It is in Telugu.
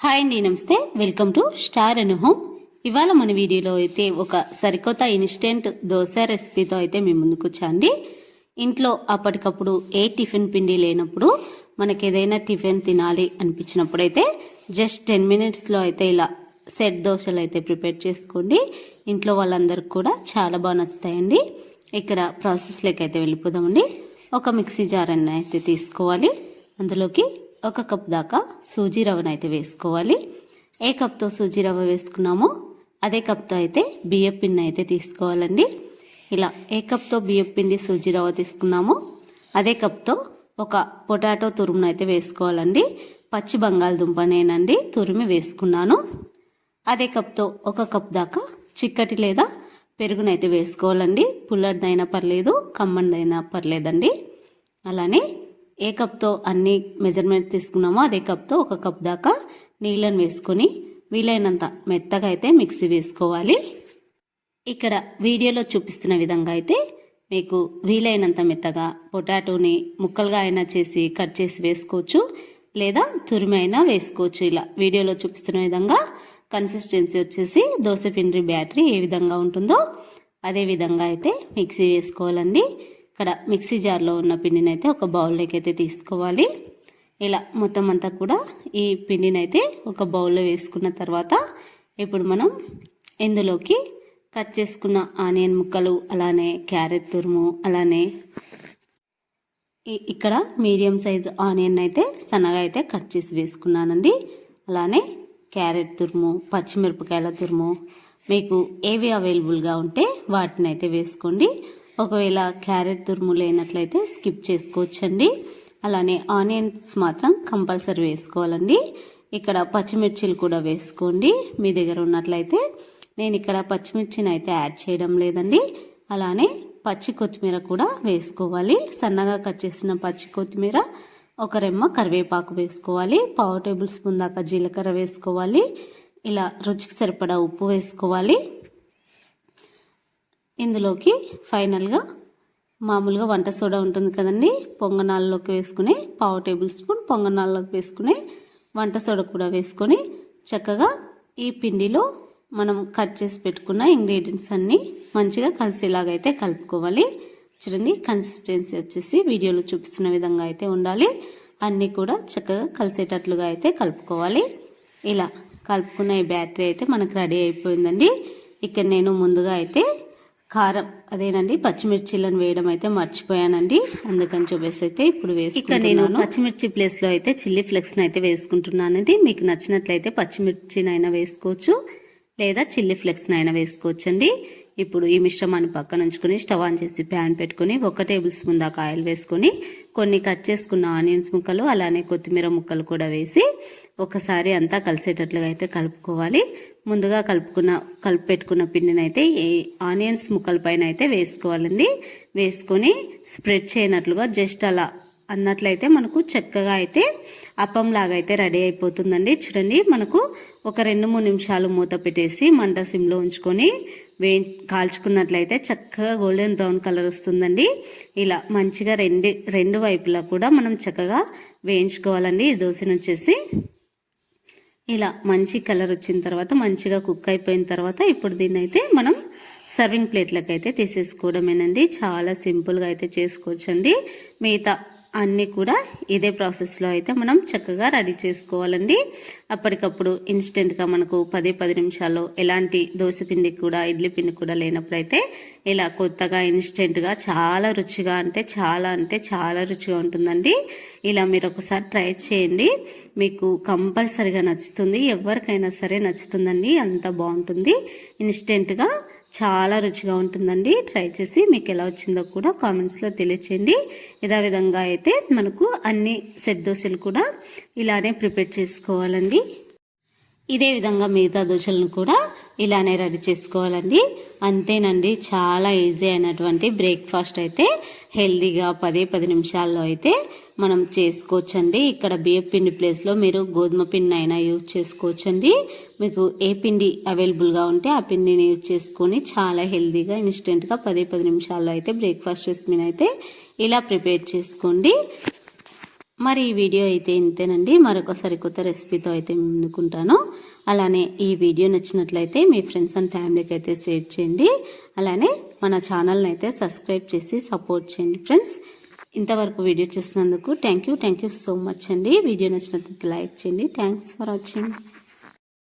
హాయ్ అండి నమస్తే. Welcome to star Anu home ఇవాళ మన వీడియోలో అయితే ఒక సరికొత్త ఇన్స్టెంట్ దోశ రెసిపీతో అయితే మేము ముందుకు వచ్చాండి ఇంట్లో అప్పటికప్పుడు ఏ టిఫిన్ పిండి లేనప్పుడు మనకి ఏదైనా టిఫిన్ తినాలి అనిపించినప్పుడు అయితే జస్ట్ టెన్ మినిట్స్లో అయితే ఇలా సెట్ దోశలు అయితే ప్రిపేర్ చేసుకోండి. ఇంట్లో వాళ్ళందరికీ కూడా చాలా బాగా నచ్చుతాయండి. ఇక్కడ ప్రాసెస్లోకి అయితే వెళ్ళిపోదామండి. ఒక మిక్సీ జార్ అన్న అయితే తీసుకోవాలి. అందులోకి ఒక కప్ దాకా సూజీ రవ్వను అయితే వేసుకోవాలి. ఏ కప్తో సూజీ రవ్వ వేసుకున్నామో అదే కప్తో అయితే బియ్యం పిండి అయితే తీసుకోవాలండి. ఇలా ఏ కప్తో బియ్యం పిండి సూజీ రవ్వ తీసుకున్నామో అదే కప్తో ఒక పొటాటో తురుమును అయితే వేసుకోవాలండి. పచ్చి బంగాళదుంపనేనండి తురిమి వేసుకున్నాను. అదే కప్తో ఒక కప్ దాకా చిక్కటి లేదా పెరుగునైతే వేసుకోవాలండి. పుల్లడిదైనా పర్లేదు కమ్మండైనా పర్లేదండి. అలానే ఏ కప్తో అన్ని మెజర్మెంట్ తీసుకున్నామో అదే కప్తో ఒక కప్ దాకా నీళ్ళని వేసుకొని వీలైనంత మెత్తగా అయితే మిక్సీ వేసుకోవాలి. ఇక్కడ వీడియోలో చూపిస్తున్న విధంగా అయితే మీకు వీలైనంత మెత్తగా పొటాటోని ముక్కలుగా అయినా చేసి కట్ చేసి వేసుకోవచ్చు లేదా తురిమి అయినా వేసుకోవచ్చు. ఇలా వీడియోలో చూపిస్తున్న విధంగా కన్సిస్టెన్సీ వచ్చేసి దోశపిండి బ్యాటరీ ఏ విధంగా ఉంటుందో అదే విధంగా అయితే మిక్సీ వేసుకోవాలండి. ఇక్కడ మిక్సీ జార్లో ఉన్న పిండిని అయితే ఒక బౌల్లోకి అయితే తీసుకోవాలి. ఇలా మొత్తం అంతా కూడా ఈ పిండిని అయితే ఒక బౌల్లో వేసుకున్న తర్వాత ఇప్పుడు మనం ఇందులోకి కట్ చేసుకున్న ఆనియన్ ముక్కలు అలానే క్యారెట్ తురుము అలానే ఇక్కడ మీడియం సైజ్ ఆనియన్ అయితే సన్నగా అయితే కట్ చేసి వేసుకున్నానండి. అలానే క్యారెట్ తురుము పచ్చిమిరపకాయల తురుము మీకు ఏవి అవైలబుల్గా ఉంటే వాటిని అయితే వేసుకోండి. ఒకవేళ క్యారెట్ తురుము లేనట్లయితే స్కిప్ చేసుకోవచ్చండి. అలానే ఆనియన్స్ మాత్రం కంపల్సరీ వేసుకోవాలండి. ఇక్కడ పచ్చిమిర్చిలు కూడా వేసుకోండి. మీ దగ్గర ఉన్నట్లయితే నేను ఇక్కడ పచ్చిమిర్చిని అయితే యాడ్ చేయడం లేదండి. అలానే పచ్చి కొత్తిమీర కూడా వేసుకోవాలి. సన్నగా కట్ చేసిన పచ్చి కొత్తిమీర ఒక రెమ్మ కరివేపాకు వేసుకోవాలి. పావు టేబుల్ స్పూన్ దాకా జీలకర్ర వేసుకోవాలి. ఇలా రుచికి సరిపడా ఉప్పు వేసుకోవాలి. ఇందులోకి ఫైనల్గా మామూలుగా వంట సోడా ఉంటుంది కదండి. పొంగనాల్లోకి వేసుకుని పావు టేబుల్ స్పూన్ పొంగనాల్లోకి వేసుకుని వంట సోడా కూడా వేసుకొని చక్కగా ఈ పిండిలో మనం కట్ చేసి పెట్టుకున్న ఇంగ్రీడియంట్స్ అన్నీ మంచిగా కలిసేలాగైతే కలుపుకోవాలి. చూడండి కన్సిస్టెన్సీ వచ్చేసి వీడియోలో చూపిస్తున్న విధంగా అయితే ఉండాలి. అన్నీ కూడా చక్కగా కలిసేటట్లుగా అయితే కలుపుకోవాలి. ఇలా కలుపుకున్న ఈ బ్యాటరీ అయితే మనకు రెడీ అయిపోయిందండి. ఇక్కడ నేను ముందుగా అయితే కారం అదేనండి పచ్చిమిర్చిలను వేయడం అయితే మర్చిపోయానండి. అందుకని చూపేసి అయితే ఇప్పుడు వేసి ఇక్కడ నేను పచ్చిమిర్చి ప్లేస్లో అయితే చిల్లీ ఫ్లెక్స్ అయితే వేసుకుంటున్నానండి. మీకు నచ్చినట్లయితే పచ్చిమిర్చినైనా వేసుకోవచ్చు లేదా చిల్లీ ఫ్లెక్స్ అయినా వేసుకోవచ్చండి. ఇప్పుడు ఈ మిశ్రమాన్ని పక్కన ఉంచుకొని స్టవ్ ఆన్ చేసి ప్యాన్ పెట్టుకుని ఒక టేబుల్ స్పూన్ దాకా ఆయిల్ వేసుకొని కొన్ని కట్ చేసుకున్న ఆనియన్స్ ముక్కలు అలానే కొత్తిమీర ముక్కలు కూడా వేసి ఒకసారి అంతా కలిసేటట్లుగా అయితే కలుపుకోవాలి. ముందుగా కలుపుకున్న కలిపి పెట్టుకున్న పిండిని అయితే ఈ ఆనియన్స్ ముక్కల పైన అయితే వేసుకోవాలండి. వేసుకొని స్ప్రెడ్ చేయనట్లుగా జస్ట్ అలా అన్నట్లయితే మనకు చక్కగా అయితే అప్పం లాగా అయితే రెడీ అయిపోతుందండి. చూడండి మనకు ఒక రెండు మూడు నిమిషాలు మూత పెట్టేసి మంట సిమ్లో ఉంచుకొని వే కాల్చుకున్నట్లయితే చక్కగా గోల్డెన్ బ్రౌన్ కలర్ వస్తుందండి. ఇలా మంచిగా రెండు రెండు వైపులా కూడా మనం చక్కగా వేయించుకోవాలండి. ఈ దోశను వచ్చేసి ఇలా మంచి కలర్ వచ్చిన తర్వాత మంచిగా కుక్ అయిపోయిన తర్వాత ఇప్పుడు దీన్ని అయితే మనం సర్వింగ్ ప్లేట్లకు అయితే తీసేసుకోవడమేనండి. చాలా సింపుల్గా అయితే చేసుకోవచ్చండి. మిగతా అన్నీ కూడా ఇదే ప్రాసెస్లో అయితే మనం చక్కగా రెడీ చేసుకోవాలండి. అప్పటికప్పుడు ఇన్స్టెంట్గా మనకు పది పది నిమిషాల్లో ఎలాంటి దోశ పిండి కూడా ఇడ్లీ పిండి కూడా లేనప్పుడైతే ఇలా కొత్తగా ఇన్స్టెంట్గా చాలా రుచిగా అంటే చాలా అంటే చాలా రుచిగా ఉంటుందండి. ఇలా మీరు ఒకసారి ట్రై చేయండి. మీకు కంపల్సరిగా నచ్చుతుంది. ఎవరికైనా సరే నచ్చుతుందండి. అంత బాగుంటుంది. ఇన్స్టెంట్గా చాలా రుచిగా ఉంటుందండి. ట్రై చేసి మీకు ఎలా వచ్చిందో కూడా కామెంట్స్లో తెలియచేయండి. ఇదే విధంగా అయితే మనకు అన్ని సెట్ దోశలు కూడా ఇలానే ప్రిపేర్ చేసుకోవాలండి. ఇదే విధంగా మిగతా దోశలను కూడా ఇలానే రెడీ చేసుకోవాలండి. అంతేనండి చాలా ఈజీ అయినటువంటి బ్రేక్ఫాస్ట్ అయితే హెల్దీగా పదే పది నిమిషాల్లో అయితే మనం చేసుకోవచ్చండి. ఇక్కడ బియ్య పిండి ప్లేస్లో మీరు గోధుమ పిండి అయినా యూజ్ చేసుకోవచ్చండి. మీకు ఏ పిండి అవైలబుల్గా ఉంటే ఆ పిండిని యూజ్ చేసుకొని చాలా హెల్దీగా ఇన్స్టెంట్గా పదే పది నిమిషాల్లో అయితే బ్రేక్ఫాస్ట్ రెసిపీని అయితే ఇలా ప్రిపేర్ చేసుకోండి. మరి ఈ వీడియో అయితే ఇంతేనండి. మరొకసారి కొత్త రెసిపీతో అయితే ముందుకుంటాను. అలానే ఈ వీడియో నచ్చినట్లయితే మీ ఫ్రెండ్స్ అండ్ ఫ్యామిలీకి అయితే షేర్ చేయండి. అలానే మన ఛానల్ని అయితే సబ్స్క్రైబ్ చేసి సపోర్ట్ చేయండి ఫ్రెండ్స్. ఇంతవరకు వీడియో చేసినందుకు thank you thank you so much అండి. వీడియో నచ్చినట్లయితే లైక్ చేయండి. Thanks for watching.